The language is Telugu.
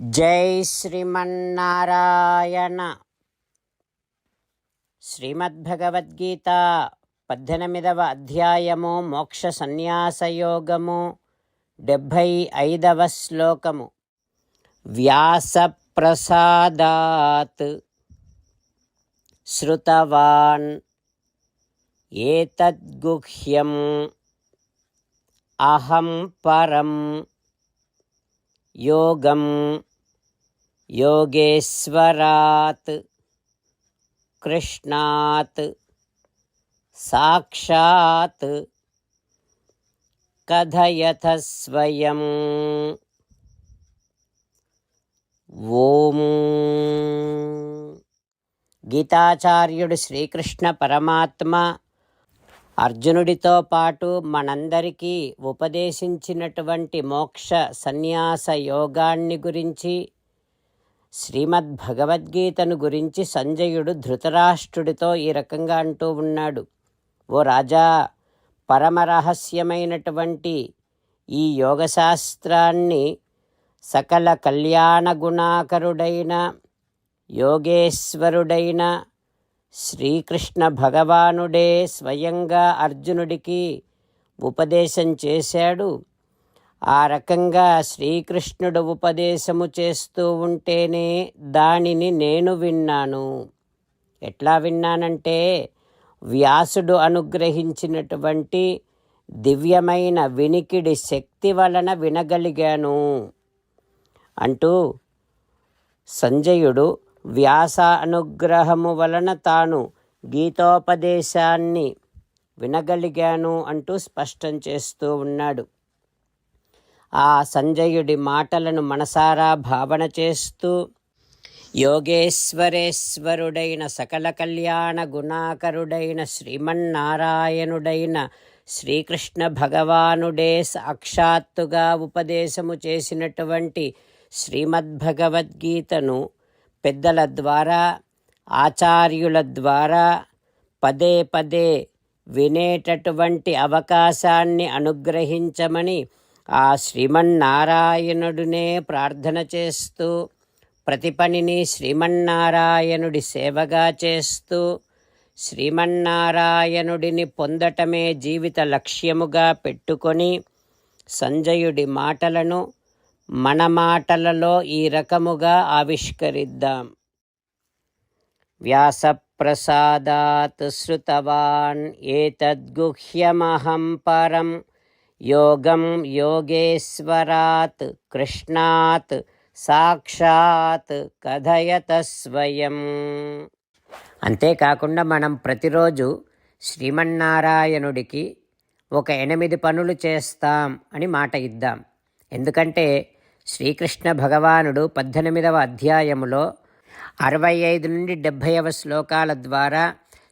జై శ్రీమన్నారాయణ. శ్రీమద్భగవద్గీత పద్దెనిమిదవ అధ్యాయము మోక్ష సన్యాసయోగము డెబ్భై ఐదవ శ్లోకము. వ్యాసప్రసాదాత్ శృతవాన్ ఏతద్గుహ్యం అహం పరం యోగం योगेश्वरात् कृष्णात् साक्षात् कथयथ स्वयम् ఓం గీతాచార్యుడు శ్రీకృష్ణ పరమాత్మ అర్జునుడితో పాటు మనందరికీ ఉపదేశించినటువంటి మోక్ష సన్యాస యోగాన్ని గురించి శ్రీమద్ భగవద్గీతను గురించి సంజయుడు ధృతరాష్ట్రుడితో ఈ రకంగా అంటూ ఉన్నాడు. ఓ రాజా పరమరహస్యమైనటువంటి ఈ యోగశాస్త్రాన్ని సకల కళ్యాణ గుణాకరుడైన యోగేశ్వరుడైన శ్రీకృష్ణ భగవానుడే స్వయంగా అర్జునుడికి ఉపదేశం చేశాడు. ఆ రకంగా శ్రీకృష్ణుడు ఉపదేశము చేస్తూ ఉంటేనే దానిని నేను విన్నాను. ఎట్లా విన్నానంటే వ్యాసుడు అనుగ్రహించినటువంటి దివ్యమైన వినికిడి శక్తి వలన వినగలిగాను. అంటూ సంజయుడు వ్యాస అనుగ్రహము వలన తాను గీతోపదేశాన్ని వినగలిగాను అంటూ స్పష్టం చేస్తూ ఉన్నాడు. ఆ సంజయుడి మాటలను మనసారా భావన చేస్తూ యోగేశ్వరేశ్వరుడైన సకల కళ్యాణ గుణాకరుడైన శ్రీమన్నారాయణుడైన శ్రీకృష్ణ భగవానుడే సాక్షాత్తుగా ఉపదేశము చేసినటువంటి శ్రీమద్భగవద్గీతను పెద్దల ద్వారా ఆచార్యుల ద్వారా పదే పదే వినేటటువంటి అవకాశాన్ని అనుగ్రహించమని ఆ శ్రీమన్నారాయణుడినే ప్రార్థన చేస్తూ ప్రతి పనిని శ్రీమన్నారాయణుడి సేవగా చేస్తూ శ్రీమన్నారాయణుడిని పొందటమే జీవిత లక్ష్యముగా పెట్టుకొని సంజయుడి మాటలను మన మాటలలో ఈ రకముగా ఆవిష్కరిద్దాం. వ్యాసప్రసాదాత్ శృతవాన్ ఏతద్గుహ్యమహం పరం యోగం యోగేశ్వరాత్ కృష్ణాత్ సాక్షాత్ కథయత స్వయం అంతేకాకుండా మనం ప్రతిరోజు శ్రీమన్నారాయణుడికి ఒక ఎనిమిది పనులు చేస్తాం అని మాట ఇద్దాం. ఎందుకంటే శ్రీకృష్ణ భగవానుడు పద్దెనిమిదవ అధ్యాయములో అరవై ఐదు నుండి డెబ్భైవ శ్లోకాల ద్వారా